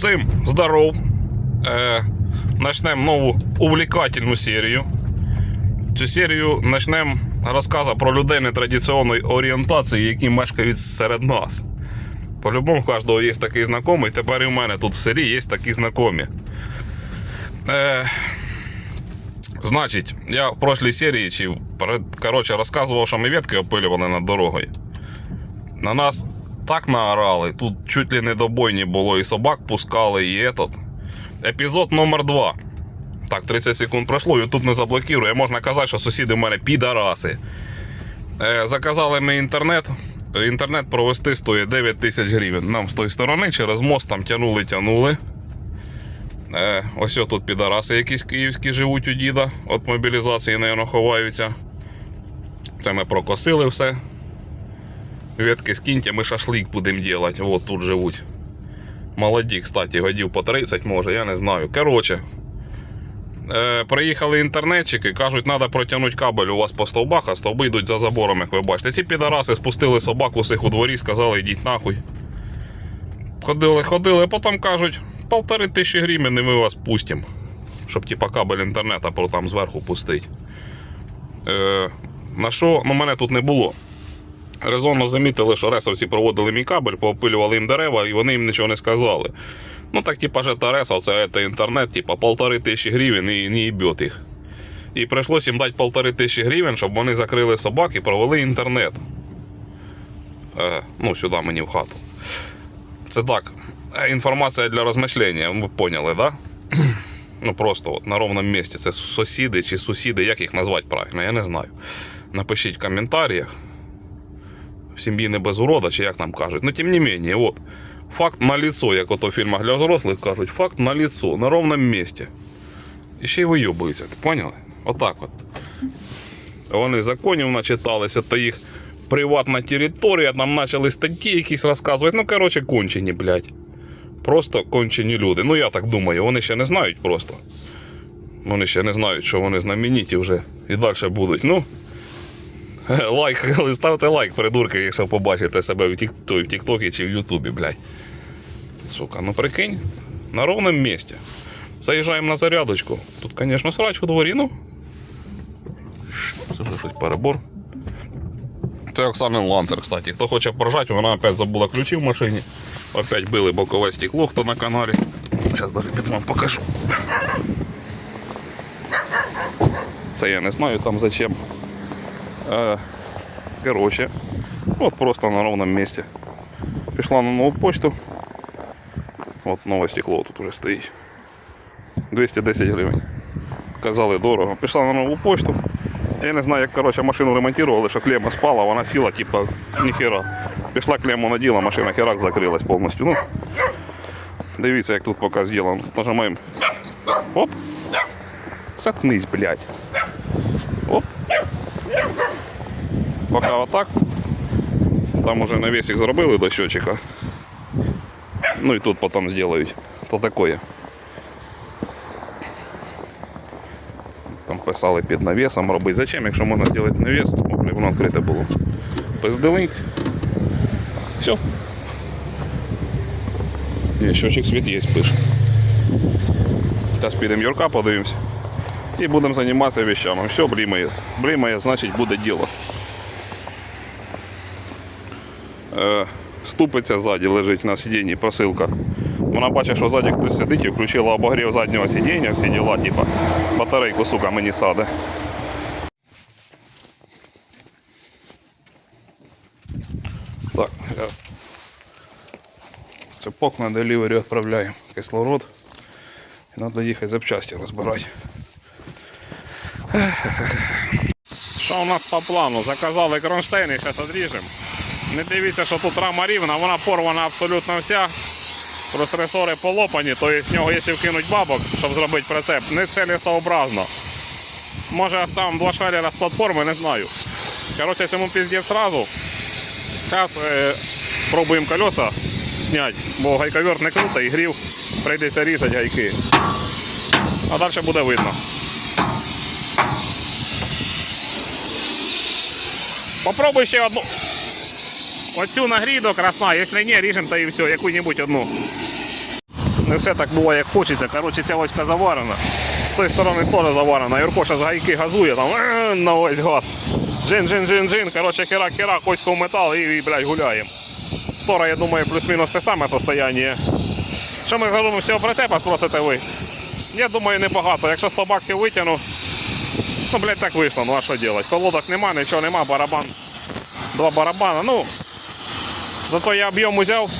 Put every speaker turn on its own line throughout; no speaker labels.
Всім здоров. Е, начнемо нову увлекательну серію. Цю серію почнемо розказу про людей нетрадиційної орієнтації, які мешкають серед нас. По-любому, у кожного є такий знайомий. Тепер і в мене тут в селі є такі знайомі. Е, значить, я в прошлій серії чи коротше, розказував, що ми ветки опилювали над дорогою. На нас так наорали, тут чуть ли не до бойні було, і собак пускали, і этот. Епізод номер 2. Так, 30 секунд пройшло, YouTube не заблокує. Можна казати, що сусіди в мене підараси. Е, заказали ми інтернет. Інтернет провести стоїть 9 тисяч гривень. Нам з тої сторони через мост там тянули, тянули. Е, ось тут підараси якісь київські живуть у діда. От мобілізації, не ховаються. Це ми прокосили все. Ветки скиньте, ми шашлик будемо делать. Вот тут живуть. Молоді, кстати, годів по 30 може, я не знаю. Короче, е, приїхали інтернетчики, кажуть, треба протягнути кабель у вас по стовбах, а стовби йдуть за забором, як ви бачите. Ці підараси спустили собаку усіх у дворі, сказали, йдіть нахуй. Ходили, ходили, а потім кажуть, полтори тисячі гривень і ми вас пустимо. Щоб типа кабель інтернету там зверху пустить. Е, на що, ну мене тут не було. Резонно замітили, що ресовці проводили мій кабель, поопилювали їм дерева, і вони їм нічого не сказали. Ну так, типа, же та ресов, це, це інтернет, типа, полтори тисячі гривень і не їбет їх. І прийшлось їм дати полтори тисячі гривень, щоб вони закрили собак і провели інтернет. Е, ну, сюди мені в хату. Це так. е, Інформація для розмишлення, ви поняли, да? Ну просто от на ровному місці. Це сусіди чи сусіди, як їх назвати правильно, я не знаю. Напишіть в коментарях в сім'ї не без урода, чи як нам кажуть. Ну, тим не менее, от. Факт на лицо, як ото в фільмах для взрослих кажуть, факт на лицо, на ровному місці. І ще й вийобуються, ти поняли? Отак от. Вони законів начиталися, та їх приватна територія, там почали статті якісь розказувати. Ну, коротше, кончені, блядь. Просто кончені люди. Ну, я так думаю, вони ще не знають просто. Вони ще не знають, що вони знамениті вже і далі будуть. Ну, Лайк, ставте лайк, придурки, якщо побачите себе в Тіктокі чи в Ютубі, блядь. Сука, ну прикинь, на ровному місці. Заїжджаємо на зарядочку. Тут, звісно, срач у дворі, ну. Це щось перебор. Це Оксанин Ланцер, кстати. Хто хоче поржати, вона опять забула ключі в машині. Опять били бокове стекло, хто на каналі. Зараз навіть під вам покажу. Це я не знаю там зачем. Е, Короче, от просто на ровном месте. Пішла на нову почту. От нове стекло тут уже стоїть. 210 гривень. Казали дорого. Пішла на нову почту. Я не знаю, як короче, машину ремонтували, що клема спала, вона сіла, типа, ніхера. Пішла клему наділа, машина херак закрилась повністю. Ну, дивіться, як тут поки зроблено. Тут нажимаємо. Оп. Заткнись, блядь. Поки отак. Там уже навесик зробили до счетчика. Ну і тут потім зроблять. То такое. Там писали під навісом робити. Зачем, якщо можна зробити навіс, щоб воно відкрите було. Пизделинк. Все. Є, счетчик світ є, пише. Зараз підемо Юрка, подивимося. І будемо займатися вещами. Все, блімає. Блімає, значить буде діло. Е, ступиця ззаді лежить на сидінні, посилка. Вона бачить, що ззаді хтось сидить і включила обогрів заднього сидіння, всі діла, типа батарейку, сука, мені саде. Так, цепок на делівері відправляю. Кислород. І треба їхати запчасті розбирати. Що у нас по плану? Заказали кронштейни, зараз відріжемо. Не дивіться, що тут рама рівна, вона порвана абсолютно вся. Розресори полопані, то з нього, якщо вкинуть бабок, щоб зробити прицеп, не цілесообразно. Може оставимо два шарера з платформи, не знаю. Коротше, цьому піздець сразу. Зараз е, пробуємо колеса зняти, бо гайковерт не круто і грів, прийдеться різати гайки. А далі буде видно. Попробуй ще одну. Оцю до красна, якщо ні, ріжемо та і все, яку-небудь одну. не все так було, як хочеться. Коротше, ця оська заварена. З тої сторони теж заварена. Юрко ще з гайки газує там «Е, на весь газ. Джин, джин, джин, джин. Коротше, хера, хера, оську в метал і, і блядь, гуляємо. Стора, я думаю, плюс-мінус те саме состояние. Що ми зробимо цього прицепа, спросите ви? Я думаю, небагато. Якщо 100 баксів витягну, ну, блядь, так вийшло, ну а що робити? Колодок нема, нічого нема, барабан. Два барабана. Ну, зато я об'єм узяв.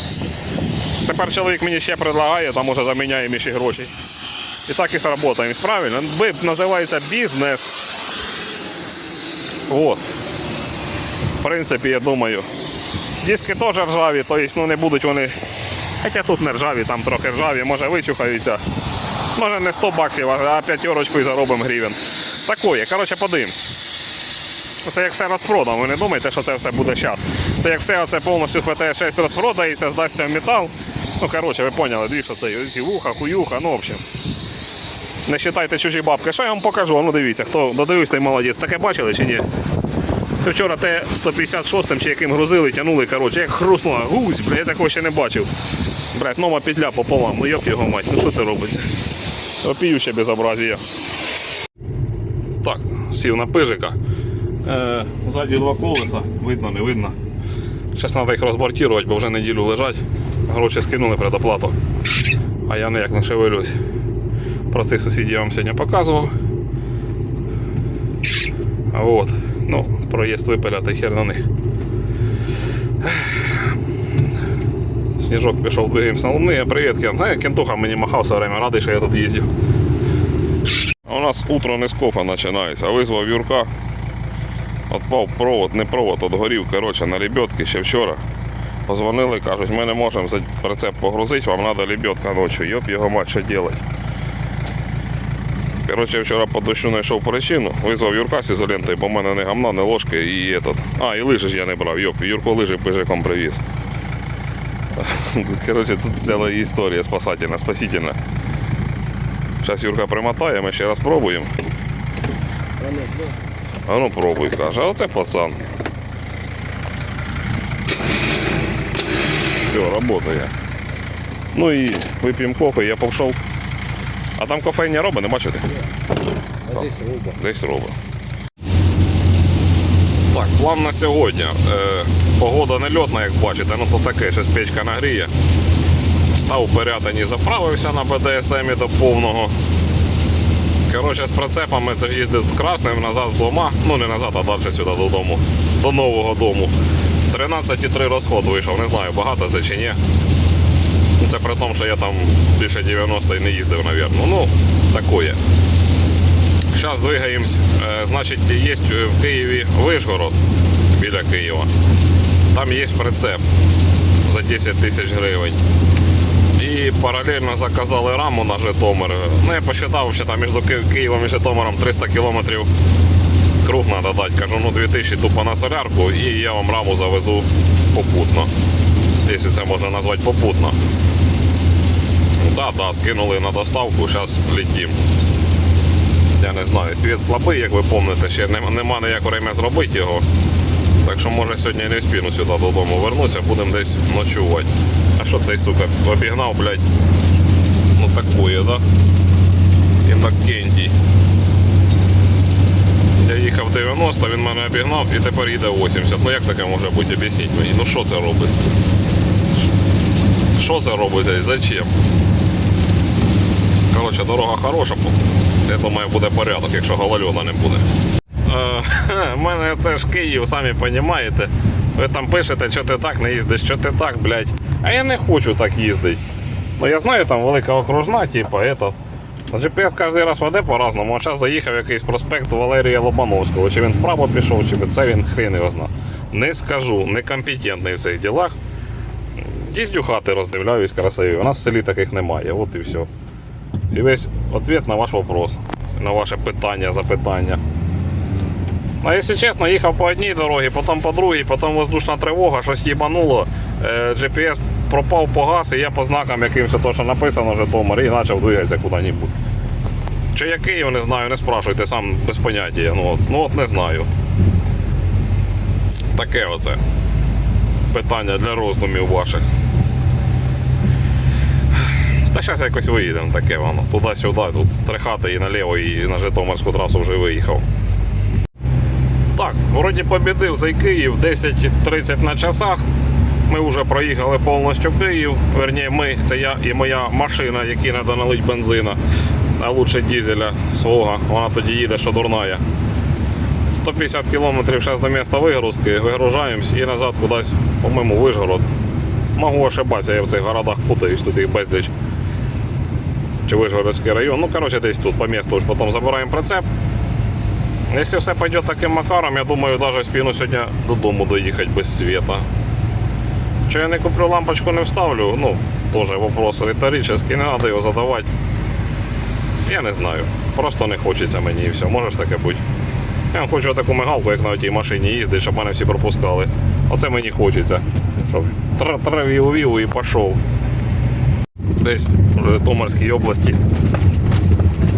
Тепер чоловік мені ще предлагає, там уже заміняємо ще гроші. І так і сработаємо. Правильно? БИП називається бізнес. От. В принципі, я думаю. Диски теж ржаві, то ну, не будуть вони. Хоча тут не ржаві, там трохи ржаві, може вичухаються. Може не 100 баксів, а п'ятерочку і заробимо гривень. Такое, коротше, подивимось. Це як все розпродано, ви не думаєте, що це все буде зараз. Це як все оце повністю ХТ-6 розпродається, здасться в метал. Ну, коротше, ви поняли, що це, ці вуха, хуюха, ну, в общем. Не вважайте чужі бабки. Що я вам покажу? Ну дивіться, хто додивився, той молодець. Таке бачили чи ні? Це вчора те 156 чи яким грузили, тянули, коротше, як хруснула гусь, бля, я такого ще не бачив. Блять, нова петля пополам, ну йоп його мать, ну що це робиться? Вопіюче безобразія. Так, сів на пижика. Е, ззаді два колеса, видно, не видно. Зараз треба їх розбортувати, бо вже неділю лежать. Гроші скинули предоплату. А я ніяк не шевелюсь. Про цих сусідів я вам сьогодні показував. От, ну, проїзд випиляти хер на них. Сніжок пішов двигаємося на Луни. Привіт, Кент. Е, Кентуха мені махав все время, радий, що я тут їздив. У нас утро не скофа починається. Визвав Юрка. Отпав провод, не провод, от горів, коротше, на лебедки ще вчора. Позвонили, кажуть, ми не можемо прицеп погрузити, вам треба лебедка ночі. Йоп, його мать, що робити? Коротше, вчора по дощу знайшов причину, визвав Юрка з ізолентою, бо в мене не гамна, не ложки і этот. А, і лижі ж я не брав, йоп, Юрко лижі пижиком привіз. Коротше, тут ціла історія спасательна, спасительна. Зараз Юрка примотає, ми ще раз пробуємо. А ну пробуй, каже, а оце пацан. Все, работає. Ну і вип'ємо кофе, я пішов. А там кофейня робить, не бачите?
А десь руба.
Десь робить. Так, план на сьогодні. Е, погода не льотна, як бачите, ну то таке, щось печка нагріє. Став у Пирятині, заправився на БДСМ до повного. Коротше, з прицепами це ж їздив красним назад з дома. Ну не назад, а далі сюди додому. До нового дому. 13,3 розход вийшов, не знаю, багато це чи ні. Це при тому, що я там більше 90 і не їздив, мабуть. Ну, такое. Зараз двигаємось. Е, Значить, є в Києві Вишгород біля Києва. Там є прицеп за 10 тисяч гривень. І паралельно заказали раму на Житомир. Ну, я посчитав, що там між Києвом і Житомиром 300 кілометрів круг треба дати. Кажу, ну 2000 тупо на солярку і я вам раму завезу попутно. Якщо це можна назвати попутно. Так, так, скинули на доставку, зараз летім. Я не знаю, світ слабий, як ви пам'ятаєте, ще нема, ніякого время зробити його. Так що може сьогодні не вспіну сюди додому вернутися, будемо десь ночувати. Що цей сука обігнав, блядь? Ну такое, да? Інокентій. Я їхав 90, він мене обігнав і тепер їде 80. Ну як таке може бути, об'ясніть мені. Ну що це робить? Що це робиться і зачем? Коротше, дорога хороша. Я думаю, буде порядок, якщо голольода не буде. У мене це ж Київ, самі розумієте. Ви там пишете, що ти так не їздиш, що ти так, блядь. А я не хочу так їздити. Ну я знаю, там велика окружна, типу, это. GPS кожен раз веде по-разному, а зараз заїхав якийсь проспект Валерія Лобановського. Чи він вправо пішов, чи це він хрен його зна. Не скажу, некомпетентний в цих ділах. Їздю хати роздивляюсь красиві. У нас в селі таких немає, от і все. І весь відповідь на ваш вопрос, на ваше питання, запитання. А якщо чесно, їхав по одній дорозі, потім по другій, потім воздушна тривога, щось їбануло. Е, GPS пропав погас, і я по знакам якимось то, що написано Житомир, і почав двигатися куди-небудь. Чи я Київ, не знаю, не спрашуйте, сам без поняття. Ну ну от не знаю. Таке оце. Питання для роздумів ваших. Та зараз якось виїдемо, таке воно. Туди-сюди, тут три хати і наліво, і на Житомирську трасу вже виїхав. Так, вроді побідив цей Київ 10.30 на часах. Ми вже проїхали повністю Київ. Верніше, ми, це я і моя машина, якій треба налити бензина, а лучше дізеля свого. Вона тоді їде, що дурная. 150 кілометрів зараз до міста вигрузки, вигружаємось і назад кудись, по-моєму, Вишгород. Могу ошибатися, я в цих городах путаюсь, тут їх безліч. Чи Вишгородський район. Ну, коротше, десь тут по місту потім забираємо прицеп. Якщо все пойде таким макаром, я думаю, навіть спину сьогодні додому доїхати без світа. Що я не куплю лампочку, не вставлю, ну, теж вопрос риторичний, не треба його задавати. Я не знаю. Просто не хочеться мені і все. Може ж таке бути. Я хочу таку мигалку, як на тій машині їздить, щоб мене всі пропускали. Оце мені хочеться. Щоб травів і пішов. Десь в Житомирській області.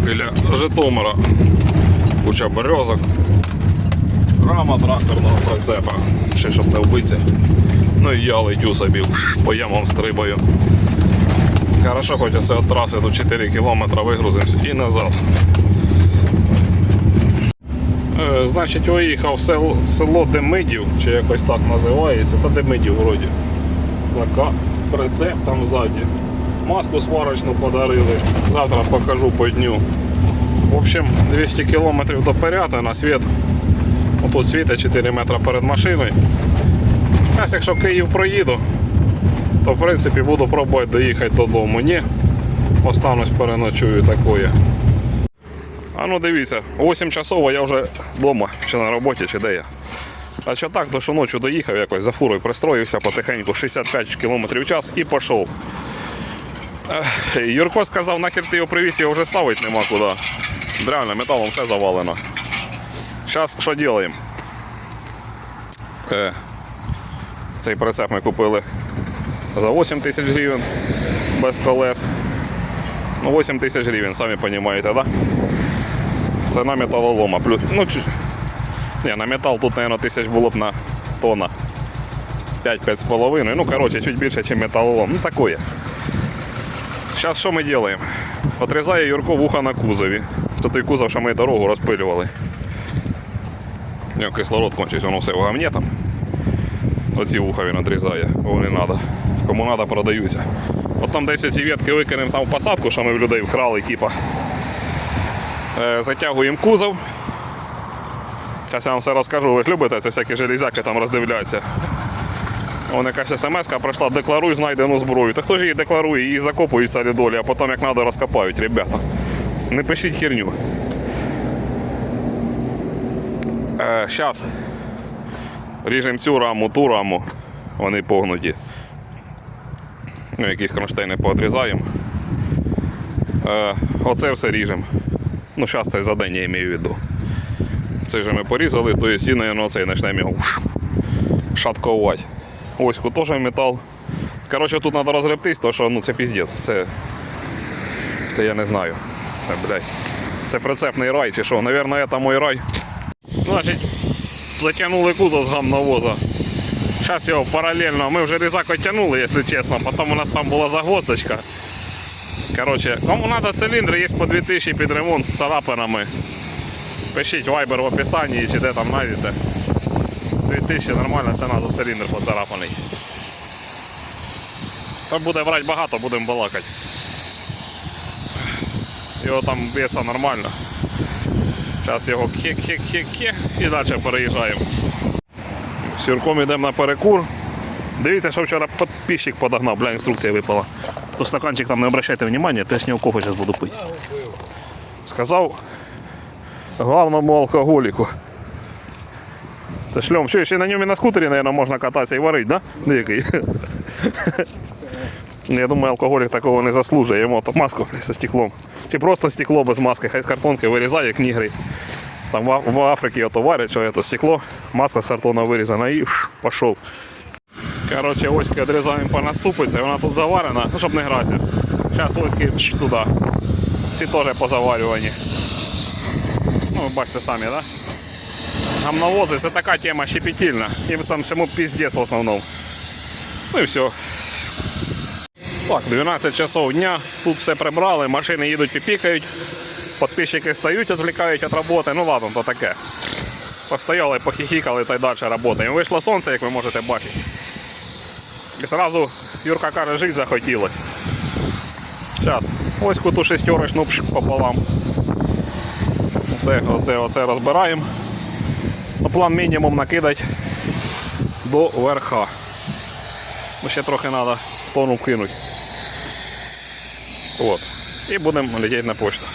Біля Житомира. Куча березок. Рама тракторного прицепа. Ще щоб не вбитися. Ну і я летю собі по ямам стрибаю. Хорошо, хоч оце від траси до 4 км вигрузимося і назад. Е, Значить, виїхав село, село Демидів, чи якось так називається, та Демидів вроді. Закат, прицеп там ззаді. Маску сварочну подарили. Завтра покажу по дню. В общем, 200 кілометрів до Пирятина, світ. Отут світить 4 метри перед машиною. Зараз, якщо Київ проїду, то в принципі буду пробувати доїхати додому. Ні, останусь переночую такое. А ну дивіться, 8 часов, а я вже вдома, чи на роботі, чи де я. А що так, то що ночі доїхав якось за фурою пристроївся потихеньку 65 км в час і пішов. Юрко сказав, нахер ти його привіз, його вже ставити нема куди. Реально, металом все завалено. Зараз що робимо? Е, цей прицеп ми купили за 8 тисяч гривень без колес. Ну, 8 тисяч гривень, самі розумієте? Да? Це на металолома. Плюс, ну, ні, на метал тут, мабуть, тисяч було б на тонна. 5-5,5. Ну, коротше, чуть більше, ніж металолом. Ну, такое. Зараз що ми робимо? Отрізає Юрко вуха на кузові. То той кузов, що ми дорогу розпилювали. Нього кислород кончився, воно все в гамні там. Оці вуха він одрізає, бо не треба. Кому треба, продаються. От там десь ці ветки викинемо там в посадку, що ми в людей вкрали, типа. Е, затягуємо кузов. Зараз я вам все розкажу, ви ж любите це всякі железяки там роздивляться. Вон якась смс прийшла, декларуй знайдену зброю. Та хто ж її декларує, її закопують в солідолі, а потім як треба розкопають, ребята. Не пишіть херню. Е, Зараз ріжемо цю раму, ту раму. Вони погнуті. Ну, якісь кронштейни поодрізаємо. Е, оце все ріжемо. Ну, зараз це за день я маю в виду. Це вже ми порізали, то є і, наверное, цей почнемо його шаткувати. Ось теж метал. Коротше, тут треба розгребтись, тому що ну, це піздець. Це, це я не знаю. Е, блядь. Це прицепний рай чи що? Навірно, це мій рай. Значить, затягнули кузов з гамновоза. Зараз його паралельно. Ми вже різак оттягнули, якщо чесно. Потім у нас там була загвоздочка. Коротше, кому треба циліндри, є по 2000 під ремонт з царапинами. Пишіть вайбер в описанні чи де там знайдете. 2000 нормальна ціна за циліндр поцарапаний. Та буде брати багато, будемо балакати. Його там веса нормально. Зараз його кек-кек-кек-кек і далі переїжджаємо. З Юрком йдемо на перекур. Дивіться, що вчора підписчик подогнав, бля, інструкція випала. То стаканчик там не обращайте внимания, то я з нього кофе зараз буду пити. Сказав главному алкоголіку. Це шльом. Що, ще на ньому і на скутері, мабуть, можна кататися і варити, да? Деякий. Я думаю, алкоголік такого не заслужує. Йому то маску зі стеклом. Чи просто стекло без маски, хай з картонки вирізає, як. Там в, Африці ото варять, що це стекло, маска з картона вирізана і ш, пішов. Коротше, оськи відрізаємо по наступиці, вона тут заварена, ну, щоб не гратися. Зараз оськи туди. Ці теж позаварювані. Ну, ви бачите самі. Да? Гамновози це така тема щепетільна. Їм там всьому піздець в основному. Ну і все. Так, 12 часов дня, тут все прибрали, машини їдуть піпікають, підписчики стають, відвлікають від роботи. Ну ладно, то таке. Постояли, похихікали та й далі працюємо. Вийшло сонце, як ви можете бачити. І одразу Юрка каже, жити захотілося. Зараз, ось куту шестерочну пополам. Оце, оце, оце розбираємо. Ну, план мінімум накидати до верха. Ну, ще трохи треба тону кинути. От. І будемо летіти на почту.